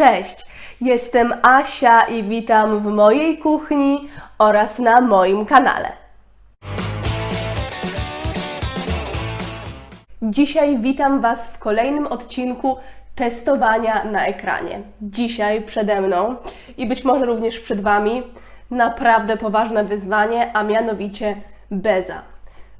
Cześć, jestem Asia i witam w mojej kuchni oraz na moim kanale. Dzisiaj witam Was w kolejnym odcinku testowania na ekranie. Dzisiaj przede mną i być może również przed Wami naprawdę poważne wyzwanie, a mianowicie beza.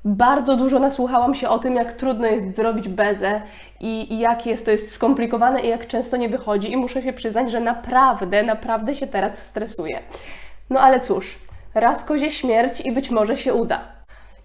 Bardzo dużo nasłuchałam się o tym, jak trudno jest zrobić bezę i, i jak jest to jest skomplikowane i jak często nie wychodzi i muszę się przyznać, że naprawdę, naprawdę się teraz stresuję. No ale cóż, raz kozie śmierć i być może się uda.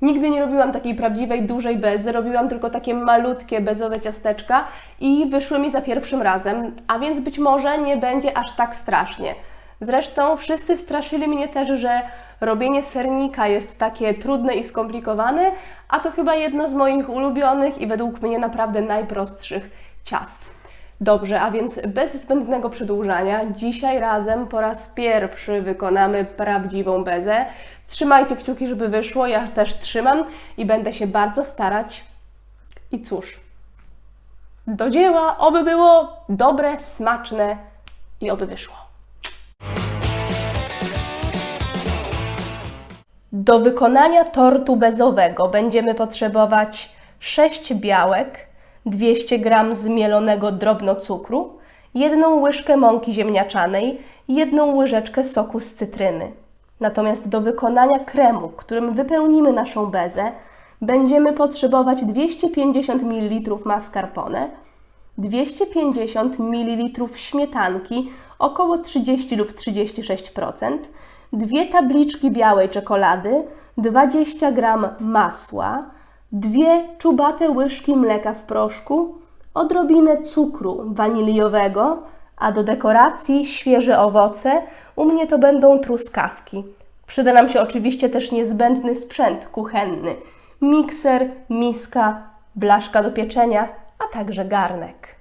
Nigdy nie robiłam takiej prawdziwej, dużej bezy, robiłam tylko takie malutkie, bezowe ciasteczka i wyszły mi za pierwszym razem, a więc być może nie będzie aż tak strasznie. Zresztą wszyscy straszyli mnie też, że robienie sernika jest takie trudne i skomplikowane, a to chyba jedno z moich ulubionych i według mnie naprawdę najprostszych ciast. Dobrze, a więc bez zbędnego przedłużania, dzisiaj razem po raz pierwszy wykonamy prawdziwą bezę. Trzymajcie kciuki, żeby wyszło, ja też trzymam i będę się bardzo starać. I cóż, do dzieła, oby było dobre, smaczne i oby wyszło. Do wykonania tortu bezowego będziemy potrzebować 6 białek, 200 g zmielonego drobno cukru, jedną łyżkę mąki ziemniaczanej, jedną łyżeczkę soku z cytryny. Natomiast do wykonania kremu, którym wypełnimy naszą bezę, będziemy potrzebować 250 ml mascarpone, 250 ml śmietanki, około 30 lub 36%, dwie tabliczki białej czekolady, 20 g masła, dwie czubate łyżki mleka w proszku, odrobinę cukru waniliowego, a do dekoracji świeże owoce, u mnie to będą truskawki. Przyda nam się oczywiście też niezbędny sprzęt kuchenny, mikser, miska, blaszka do pieczenia, a także garnek.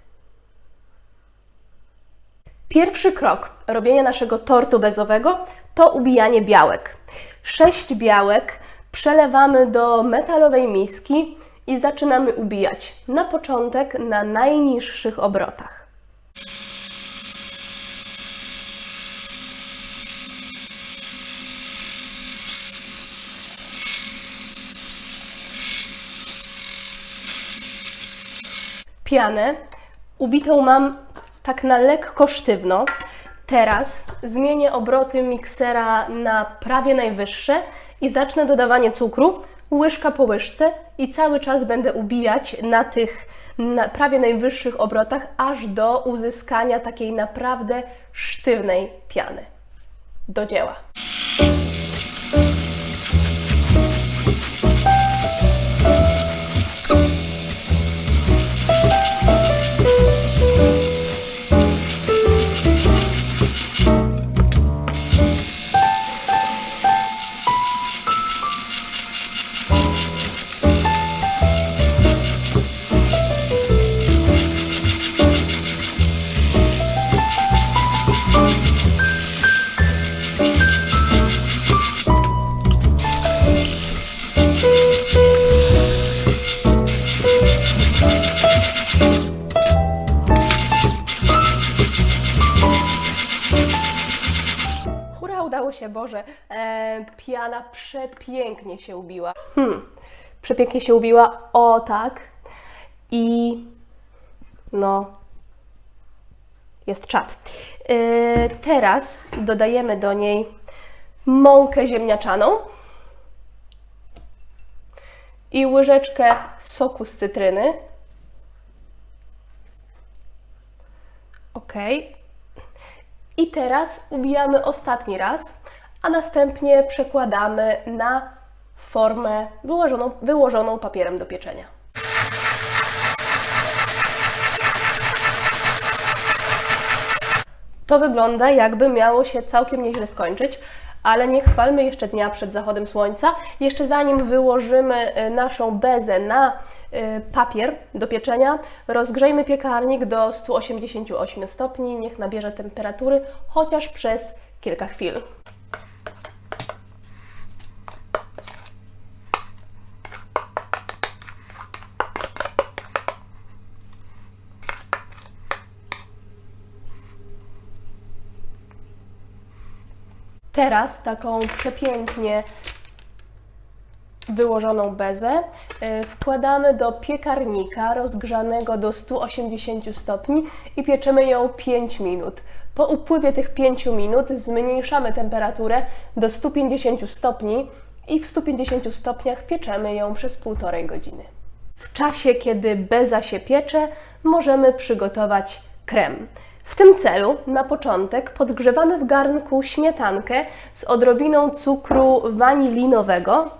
Pierwszy krok robienia naszego tortu bezowego to ubijanie białek. Sześć białek przelewamy do metalowej miski i zaczynamy ubijać. Na początek na najniższych obrotach. Pianę ubitą mam tak na lekko sztywno. Teraz zmienię obroty miksera na prawie najwyższe i zacznę dodawanie cukru łyżka po łyżce i cały czas będę ubijać na tych na prawie najwyższych obrotach, aż do uzyskania takiej naprawdę sztywnej piany. Do dzieła. Udało się, Boże. E, piana przepięknie się ubiła. Hmm, przepięknie się ubiła, o tak. I no, jest czad. E, teraz dodajemy do niej mąkę ziemniaczaną i łyżeczkę soku z cytryny. Ok. I teraz ubijamy ostatni raz, a następnie przekładamy na formę wyłożoną, wyłożoną papierem do pieczenia. To wygląda, jakby miało się całkiem nieźle skończyć, ale nie chwalmy jeszcze dnia przed zachodem słońca. Jeszcze zanim wyłożymy y, naszą bezę na Y, papier do pieczenia, rozgrzejmy piekarnik do 188 stopni, niech nabierze temperatury chociaż przez kilka chwil. Teraz taką przepięknie wyłożoną bezę y, wkładamy do piekarnika rozgrzanego do 180 stopni i pieczemy ją 5 minut. Po upływie tych 5 minut zmniejszamy temperaturę do 150 stopni i w 150 stopniach pieczemy ją przez półtorej godziny. W czasie, kiedy beza się piecze, możemy przygotować krem. W tym celu na początek podgrzewamy w garnku śmietankę z odrobiną cukru wanilinowego,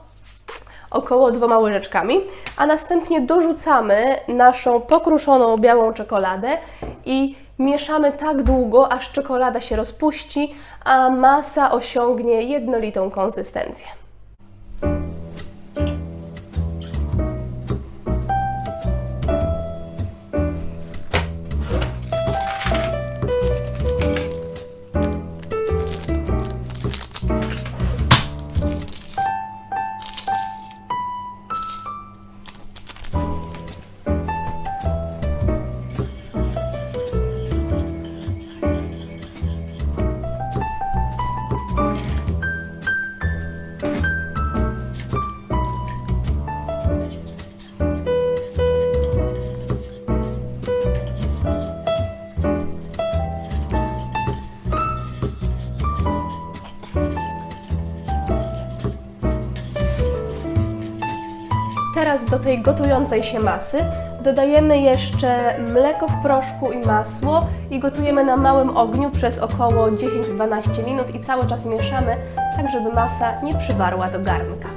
około dwoma łyżeczkami, a następnie dorzucamy naszą pokruszoną białą czekoladę i mieszamy tak długo, aż czekolada się rozpuści, a masa osiągnie jednolitą konsystencję. Teraz do tej gotującej się masy dodajemy jeszcze mleko w proszku i masło i gotujemy na małym ogniu przez około 10-12 minut i cały czas mieszamy, tak żeby masa nie przywarła do garnka.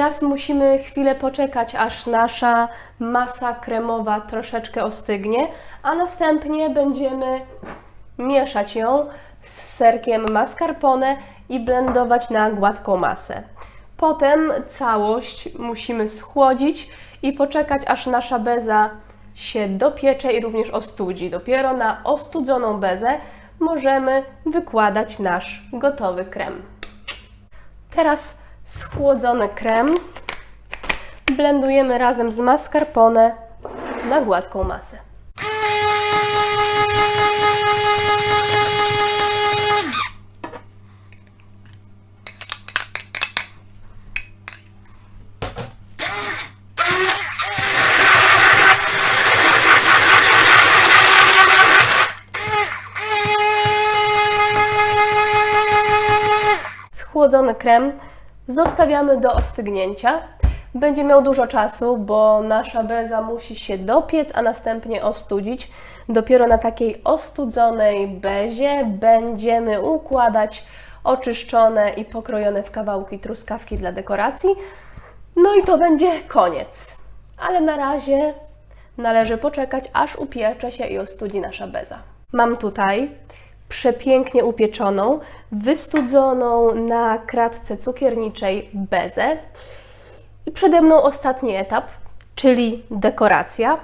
Teraz musimy chwilę poczekać, aż nasza masa kremowa troszeczkę ostygnie, a następnie będziemy mieszać ją z serkiem mascarpone i blendować na gładką masę. Potem całość musimy schłodzić i poczekać, aż nasza beza się dopiecze i również ostudzi. Dopiero na ostudzoną bezę możemy wykładać nasz gotowy krem. Teraz schłodzony krem blendujemy razem z mascarpone na gładką masę. Schłodzony krem zostawiamy do ostygnięcia. Będzie miał dużo czasu, bo nasza beza musi się dopiec, a następnie ostudzić. Dopiero na takiej ostudzonej bezie będziemy układać oczyszczone i pokrojone w kawałki truskawki dla dekoracji. No i to będzie koniec. Ale na razie należy poczekać, aż upiecze się i ostudzi nasza beza. Mam tutaj przepięknie upieczoną, wystudzoną na kratce cukierniczej bezę. I przede mną ostatni etap, czyli dekoracja.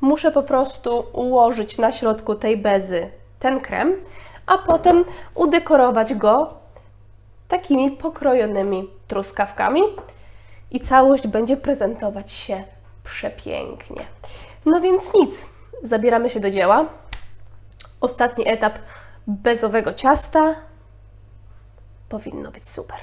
Muszę po prostu ułożyć na środku tej bezy ten krem, a potem udekorować go takimi pokrojonymi truskawkami i całość będzie prezentować się przepięknie. No więc nic, zabieramy się do dzieła. Ostatni etap bezowego ciasta powinno być super.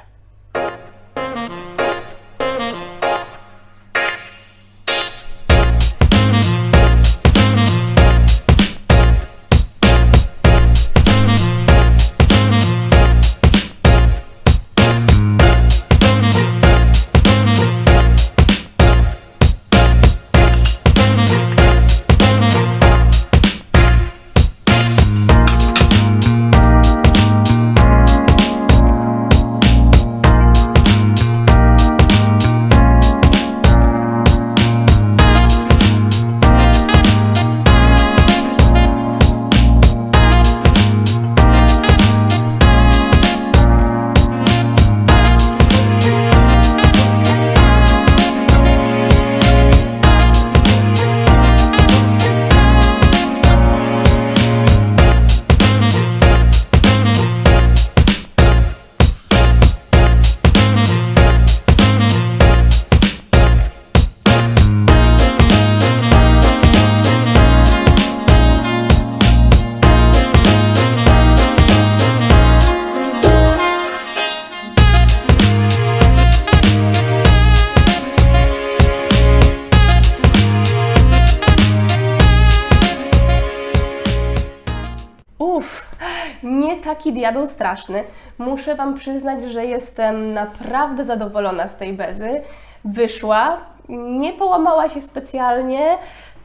Diabeł straszny. Muszę Wam przyznać, że jestem naprawdę zadowolona z tej bezy. Wyszła, nie połamała się specjalnie,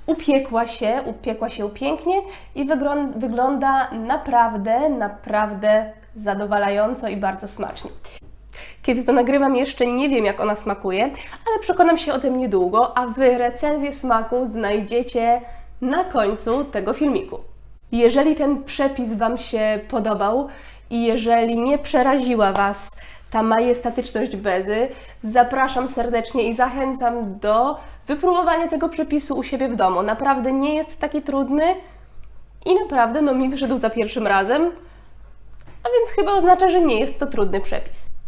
upiekła się, upiekła się pięknie i wyglą- wygląda naprawdę, naprawdę zadowalająco i bardzo smacznie. Kiedy to nagrywam, jeszcze nie wiem, jak ona smakuje, ale przekonam się o tym niedługo, a Wy recenzję smaku znajdziecie na końcu tego filmiku. Jeżeli ten przepis Wam się podobał i jeżeli nie przeraziła Was ta majestatyczność bezy, zapraszam serdecznie i zachęcam do wypróbowania tego przepisu u siebie w domu. Naprawdę nie jest taki trudny i naprawdę no, mi wyszedł za pierwszym razem, a więc chyba oznacza, że nie jest to trudny przepis.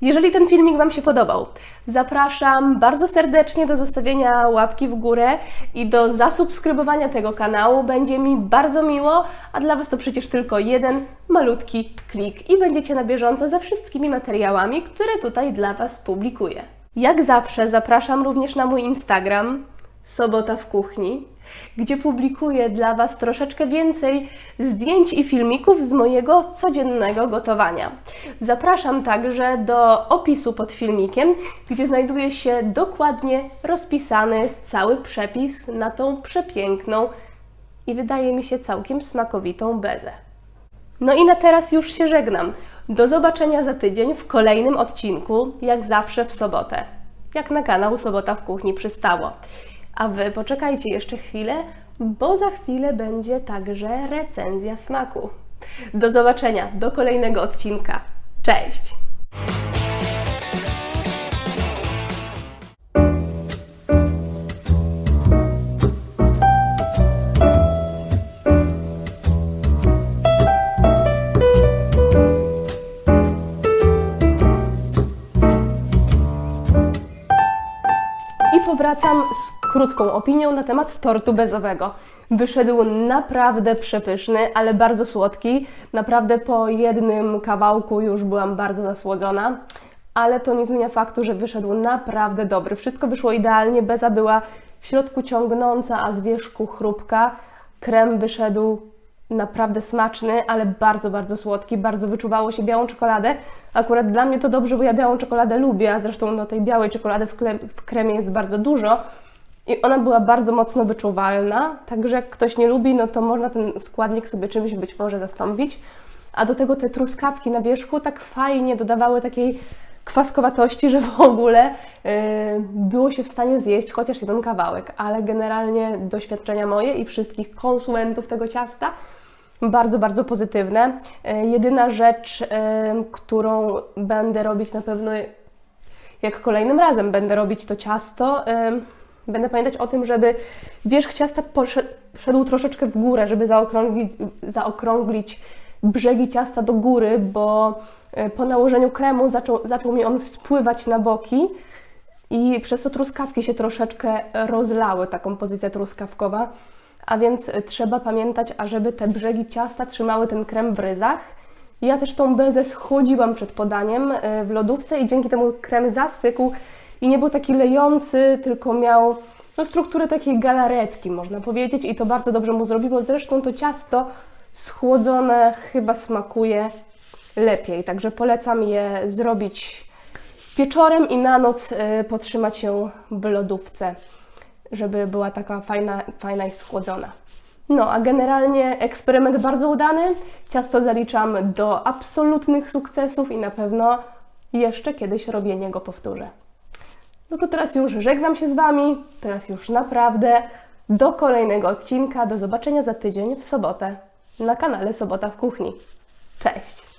Jeżeli ten filmik Wam się podobał, zapraszam bardzo serdecznie do zostawienia łapki w górę i do zasubskrybowania tego kanału. Będzie mi bardzo miło, a dla Was to przecież tylko jeden malutki klik i będziecie na bieżąco ze wszystkimi materiałami, które tutaj dla Was publikuję. Jak zawsze zapraszam również na mój Instagram Sobota w Kuchni, gdzie publikuję dla Was troszeczkę więcej zdjęć i filmików z mojego codziennego gotowania. Zapraszam także do opisu pod filmikiem, gdzie znajduje się dokładnie rozpisany cały przepis na tą przepiękną i wydaje mi się całkiem smakowitą bezę. No i na teraz już się żegnam. Do zobaczenia za tydzień w kolejnym odcinku, jak zawsze w sobotę. Jak na kanał Sobota w Kuchni przystało. A Wy poczekajcie jeszcze chwilę, bo za chwilę będzie także recenzja smaku. Do zobaczenia, do kolejnego odcinka. Cześć! Powracam z krótką opinią na temat tortu bezowego. Wyszedł naprawdę przepyszny, ale bardzo słodki. Naprawdę po jednym kawałku już byłam bardzo zasłodzona, ale to nie zmienia faktu, że wyszedł naprawdę dobry. Wszystko wyszło idealnie, beza była w środku ciągnąca, a z wierzchu chrupka. Krem wyszedł naprawdę smaczny, ale bardzo, bardzo słodki. Bardzo wyczuwało się białą czekoladę. Akurat dla mnie to dobrze, bo ja białą czekoladę lubię, a zresztą no, tej białej czekolady w, w kremie jest bardzo dużo. I ona była bardzo mocno wyczuwalna, także jak ktoś nie lubi, no to można ten składnik sobie czymś być może zastąpić. A do tego te truskawki na wierzchu tak fajnie dodawały takiej kwaskowatości, że w ogóle yy, było się w stanie zjeść chociaż jeden kawałek, ale generalnie doświadczenia moje i wszystkich konsumentów tego ciasta bardzo, bardzo pozytywne. Yy, jedyna rzecz, yy, którą będę robić na pewno, jak kolejnym razem będę robić to ciasto, yy, będę pamiętać o tym, żeby wierzch ciasta poszedł, szedł troszeczkę w górę, żeby zaokrąglić, zaokrąglić brzegi ciasta do góry, bo y, po nałożeniu kremu zaczął, zaczął mi on spływać na boki i przez to truskawki się troszeczkę rozlały, ta kompozycja truskawkowa. A więc y, trzeba pamiętać, ażeby te brzegi ciasta trzymały ten krem w ryzach. Ja też tą bezę schłodziłam przed podaniem y, w lodówce i dzięki temu krem zastygł i nie był taki lejący, tylko miał no, strukturę takiej galaretki, można powiedzieć, i to bardzo dobrze mu zrobiło. Zresztą to ciasto schłodzone chyba smakuje lepiej, także polecam je zrobić wieczorem i na noc y, potrzymać ją w lodówce, żeby była taka fajna, fajna i schłodzona. No, a generalnie eksperyment bardzo udany. Ciasto zaliczam do absolutnych sukcesów i na pewno jeszcze kiedyś robienie go powtórzę. No to teraz już żegnam się z Wami. Teraz już naprawdę do kolejnego odcinka. Do zobaczenia za tydzień w sobotę na kanale Sobota w Kuchni. Cześć!